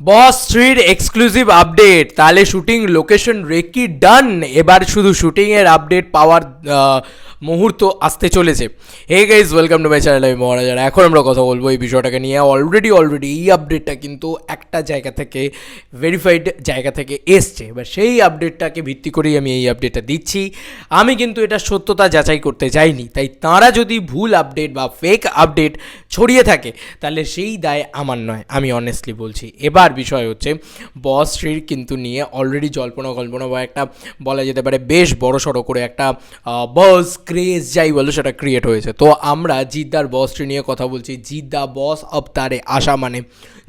বস থ্রির exclusive update. তাহলে shooting location recce done. এবার শুধু শুটিংয়ের আপডেট পাওয়ার মুহূর্ত আসতে চলেছে। Hey guys welcome to my channel আমি মহারাজার এখন আমরা কথা বলব এই বিষয়টাকে নিয়ে। অলরেডি অলরেডি এই আপডেটটা কিন্তু একটা জায়গা থেকে ভেরিফাইড জায়গা থেকে এসছে। এবার সেই আপডেটটাকে ভিত্তি করেই আমি এই আপডেটটা দিচ্ছি। আমি কিন্তু এটা সত্যতা যাচাই করতে চাইনি তাই তাঁরা যদি ভুল আপডেট বা ফেক আপডেট ছড়িয়ে থাকে। তাহলে সেই দায় আমার নয়, আমি অনেস্টলি বলছি। এবার বিষয় হচ্ছে বস থ্রির কিন্তু নিয়ে অলরেডি জল্পনা কল্পনা বা একটা বলা যেতে পারে বেশ বড় সড়ো করে একটা বস ক্রেজ যাই বলো সেটা ক্রিয়েট হয়েছে। তো আমরা জিদ্দার বস থ্রি নিয়ে কথা বলছি। জিদ্দা বস অবতারে আসা মানে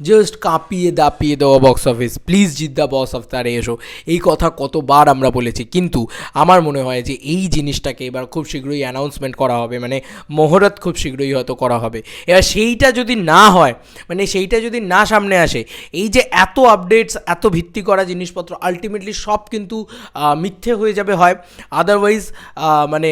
জাস্ট কাঁপিয়ে দাপিয়ে দেওয়া বক্স অফিস প্লিজ জিদ্দা বস অবতারে এসো। এই কথা কতবার আমরা বলেছি। কিন্তু আমার মনে হয় যে এই জিনিসটাকে এবার খুব শীঘ্রই অ্যানাউন্সমেন্ট করা হবে। মানে মহরত খুব শীঘ্রই হয়তো করা হবে। এবার সেইটা যদি না হয় মানে সেইটা যদি না সামনে আসে, এই যে এত আপডেটস এত ভিত্তি করা জিনিসপত্র আলটিমেটলি সব কিন্তু মিথ্যে হয়ে যাবে হয়। আদারওয়াইজ মানে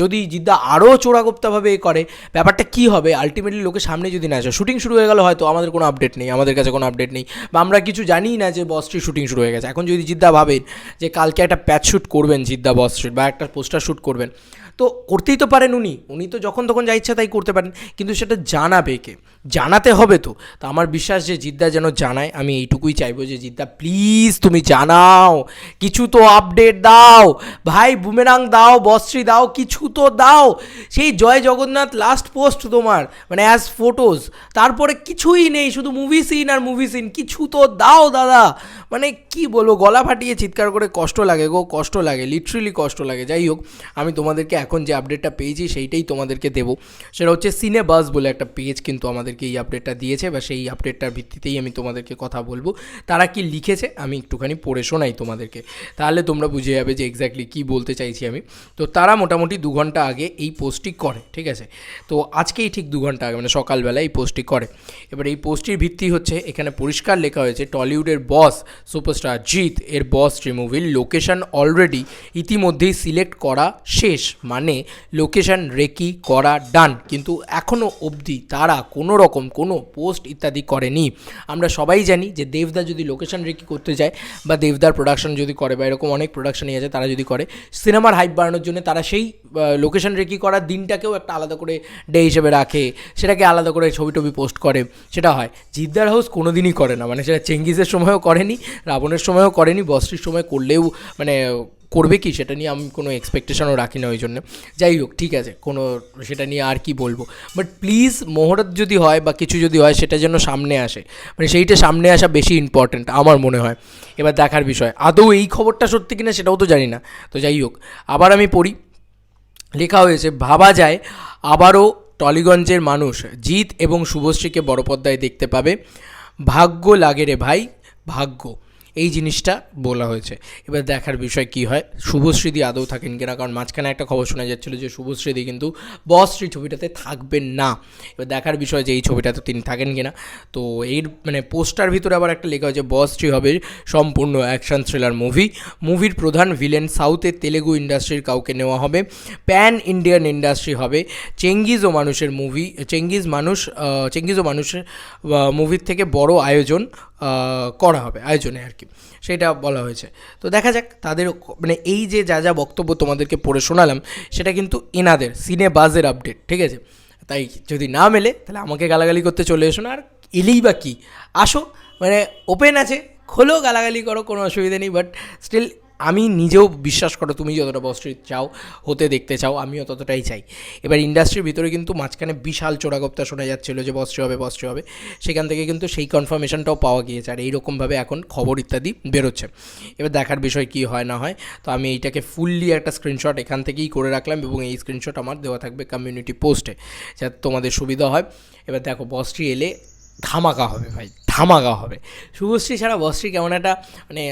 যদি জিদ্দা আরও চোরাগোপ্তাভাবে এ করে, ব্যাপারটা কী হবে? আলটিমেটলি লোকের সামনে যদি না আসে শুটিং শুরু হয়ে গেল হয়তো, আমাদের কোনো আপডেট নেই, আমাদের কাছে কোনো আপডেট নেই, বা আমরা কিছু জানিই না যে বস স্ট্রিট শুটিং শুরু হয়ে গেছে। এখন যদি জিদ্দা ভাবেন যে কালকে একটা প্যাচ শ্যুট করবেন জিদ্দা বস স্ট্রিট বা একটা পোস্টার শ্যুট করবেন, তো করতেই তো পারেন উনি। উনি তো যখন তখন যা ইচ্ছা তাই করতে পারেন, কিন্তু সেটা জানাবে কে? জানাতে হবে তো। তো আমার বিশ্বাস যে জিদ্দা যেন জানায়, আমি এইটুকুই চাইব যে জিদ্দা প্লিজ তুমি জানাও। কিছু তো আপডেট দাও। ভাই বুমেরাং দাও, বস্ত্রী দাও, কিছু তো দাও। সেই জয় জগন্নাথ লাস্ট পোস্ট তোমার মানে অ্যাজ ফটোজ তারপরে কিছুই নেই, শুধু মুভি সিন আর মুভি সিন কিছু তো দাও, দাদা। মানে কি বলব, গলা ফাটিয়ে চিৎকার করে কষ্ট লাগে গো, কষ্ট লাগে লিটারেলি কষ্ট লাগে। যাই হোক, আমি তোমাদেরকে এখন যে আপডেটটা পেয়েছি, সেইটাই তোমাদেরকে দেবো। সেটা হচ্ছে সিনে বাস বলে একটা পেজ কিন্তু আমাদেরকে এই আপডেটটা দিয়েছে, বা সেই আপডেটটার ভিত্তিতেই আমি তোমাদেরকে কথা বলব। তারা কি লিখেছে, আমি একটুখানি পড়ে শোনাই তোমাদেরকে। তাহলে তোমরা বুঝে যাবে যে এক্স্যাক্টলি কী বলতে চাইছি আমি। তো তারা মোটামুটি দু ঘণ্টা আগে এই পোস্টটি করে, ঠিক আছে? তো আজকেই ঠিক দু ঘণ্টা আগে মানে সকালবেলা এই পোস্টটি করে। এবার এই পোস্টটির ভিত্তি হচ্ছে, এখানে পরিষ্কার লেখা হয়েছে, টলিউডের বস সুপারস্টার জিৎ, এর বস থ্রি মুভির লোকেশন অলরেডি ইতিমধ্যেই সিলেক্ট করা শেষ। মানে লোকেশন রেকি করা ডান কিন্তু এখনও অবধি তারা কোনো রকম কোনো পোস্ট ইত্যাদি করেনি। আমরা সবাই জানি যে দেবদা যদি লোকেশন রেকি করতে যায় বা দেবদার প্রোডাকশন যদি করে বা এরকম অনেক প্রোডাকশনই আছে তারা যদি করে, সিনেমার হাইপ বাড়ানোর জন্য তারা সেই লোকেশন রেকি করার দিনটাকেও একটা আলাদা করে ডে হিসেবে রাখে, সেটাকে আলাদা করে ছবি টবি পোস্ট করে, সেটা হয়। জিদ্দার হাউস কোনো দিনই করে না মানে সেটা চেঙ্গিজের সময়ও করেনি, রাবণের সময়ও করেনি, বস্ত্রীর সময় করলেও মানে করবে কি সেটা নিয়ে আমি কোনো এক্সপেকটেশনও রাখি না ওই জন্য। যাই হোক, ঠিক আছে, কোনো সেটা নিয়ে আর কি বলব। বাট প্লিজ মোহরত যদি হয় বা কিছু যদি হয়, সেটা যেন সামনে আসে। মানে সেইটা সামনে আসা বেশি ইম্পর্ট্যান্ট আমার মনে হয়। এবার দেখার বিষয়, আদৌ এই খবরটা সত্যি কিনা সেটাও তো জানি না। তো যাই হোক, আবার আমি পড়ি। লেখা হয়েছে, ভাবা যায়, আবারও টলিগঞ্জের মানুষ জিৎ এবং শুভশ্রীকে বড় পর্দায় দেখতে পাবে। ভাগ্য লাগে রে ভাই, ভাগ্য। এই জিনিসটা বলা হয়েছে। এবার দেখার বিষয় কি হয়? শুভশ্রীদি আদৌ থাকেন কিনা? কারণ মাঝখানে একটা খবর শোনা যাচ্ছিল যে শুভশ্রীদি কিন্তু বস শ্রী ছবিটাতে থাকবেন না। এবার দেখার বিষয় যে এই ছবিটাতে তিনি থাকেন কিনা? তো এর মানে পোস্টার ভিতরে আবার একটা লেখা হয়েছে, বস শ্রী হবে সম্পূর্ণ অ্যাকশন থ্রিলার মুভি। মুভির প্রধান ভিলেন সাউথের তেলেগু ইন্ডাস্ট্রির কাউকে নেওয়া হবে। প্যান ইন্ডিয়ান ইন্ডাস্ট্রি হবে চেঙ্গিজ ও মানুষের মুভি, চেঙ্গিজ মানুষ চেঙ্গিজ ও মানুষের মুভির থেকে বড় আয়োজন করা হবে, আয়োজনে আর কি, সেটা বলা হয়েছে। তো দেখা যাক তাদের মানে এই যে যা যা বক্তব্য তোমাদেরকে পড়ে শোনালাম, সেটা কিন্তু এনাদের সিনে বাজের আপডেট ঠিক আছে? তাই যদি না মেলে, তাহলে আমাকে গালাগালি করতে চলে এসো না। আর এলেই বা কী? আসো মানে ওপেন আছে, খোলো, গালাগালি করো, কোনো অসুবিধা নেই বাট স্টিল আমি নিজেও বিশ্বাস করো, তুমি যতটা বস্ত্রী চাও, হতে দেখতে চাও, আমিও ততটাই চাই। এবার ইন্ডাস্ট্রির ভিতরে কিন্তু মাঝখানে বিশাল চোরাগপ্তা শোনা যাচ্ছিল যে বস্ত্রী হবে বস্ত্রী হবে। সেখান থেকে কিন্তু সেই কনফার্মেশনটাও পাওয়া গিয়েছে, আর এইরকমভাবে এখন খবর ইত্যাদি বেরোচ্ছে। এবার দেখার বিষয় কি হয় না হয়, তো আমি এইটাকে ফুললি একটা স্ক্রিনশট এখান থেকেই করে রাখলাম এবং এই স্ক্রিনশট আমার দেওয়া থাকবে কমিউনিটি পোস্টে যাতে তোমাদের সুবিধা হয়। এবার দেখো বস্ত্রী এলে ধামাকা হবে ভাই, ধামাকা হবে। শুভশ্রী ছাড়া বস্ত্রী কেমন একটা মানে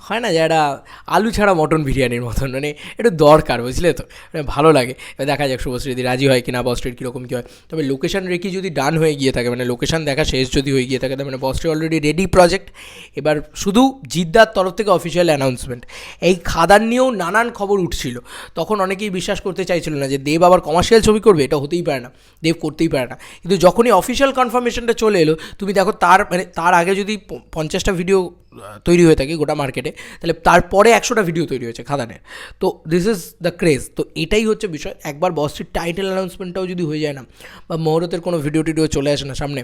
হয় না যে একটা আলু ছাড়া মটন বিরিয়ানির মতন মানে একটু দরকার, বুঝলে তো? মানে ভালো লাগে। দেখা যাক শুভশ্রী যদি রাজি হয় কিনা বস্ট্রিট কীরকম কী হয়। তবে লোকেশন রেখে যদি ডান হয়ে গিয়ে থাকে মানে লোকেশন দেখা শেষ যদি হয়ে গিয়ে থাকে, তার মানে বস্ট্রি অলরেডি রেডি প্রজেক্ট এবার শুধু জিদ্দার তরফ থেকে অফিসিয়াল অ্যানাউন্সমেন্ট এই খাদান নিয়েও নানান খবর উঠছিল। তখন অনেকেই বিশ্বাস করতে চাইছিল না যে দেব আবার কমার্শিয়াল ছবি করবে, এটা হতেই পারে না। দেব করতেই পারে না। কিন্তু যখনই অফিসিয়াল কনফার্মেশনটা চলে এলো, তুমি দেখো তার মানে তার আগে যদি পঞ্চাশটা ভিডিও তৈরি হয়ে থাকে গোটা মার্কেটে তাহলে তারপরে একশোটা ভিডিও তৈরি হয়েছে খাদানের তো দিস ইজ দ্য ক্রেজ তো এটাই হচ্ছে বিষয়। একবার বসটির টাইটেল অ্যানাউন্সমেন্টটাও যদি হয়ে যায় না, বা মহরতের কোনো ভিডিও টিডিও চলে আসে না সামনে,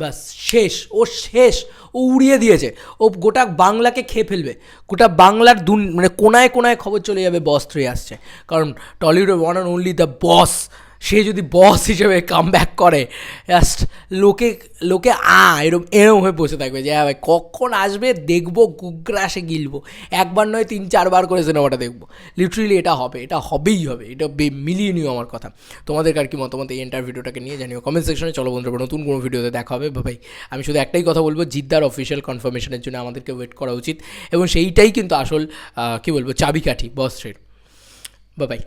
ব্যাস, শেষ, ও শেষ, ও উড়িয়ে দিয়েছে। ও গোটা বাংলাকে খেয়ে ফেলবে। গোটা বাংলার দুন মানে কোনায় কোনায় খবর চলে যাবে বস থ্রি আসছে। কারণ টলিউডের one and only the Boss সে যদি বস হিসেবে কাম ব্যাক করে জাস্ট লোকে লোকে আ, এরম এরম হয়ে বসে থাকবে যে হ্যাঁ ভাই, কখন আসবে? দেখব, গুগ্রাসে গিলবো। একবার নয়, তিন, চারবার করে সিনেমাটা দেখব। লিটারেলি এটা হবে, এটা হবেই হবে, এটা বে- মিলিয়ে নিও আমার কথা। তোমাদের আর কি মতামত এই এন্টার ভিডিওটাকে নিয়ে জানিও কমেন্ট সেকশনে চলো বন্ধুরা নতুন কোনো ভিডিওতে দেখা হবে। ভাই আমি শুধু একটাই কথা বলব, জিদ্দার অফিসিয়াল কনফার্মেশনের জন্য আমাদেরকে ওয়েট করা উচিত। এবং সেইটাই কিন্তু আসল কি বলব, চাবিকাঠি বস স্ট্রিট বাই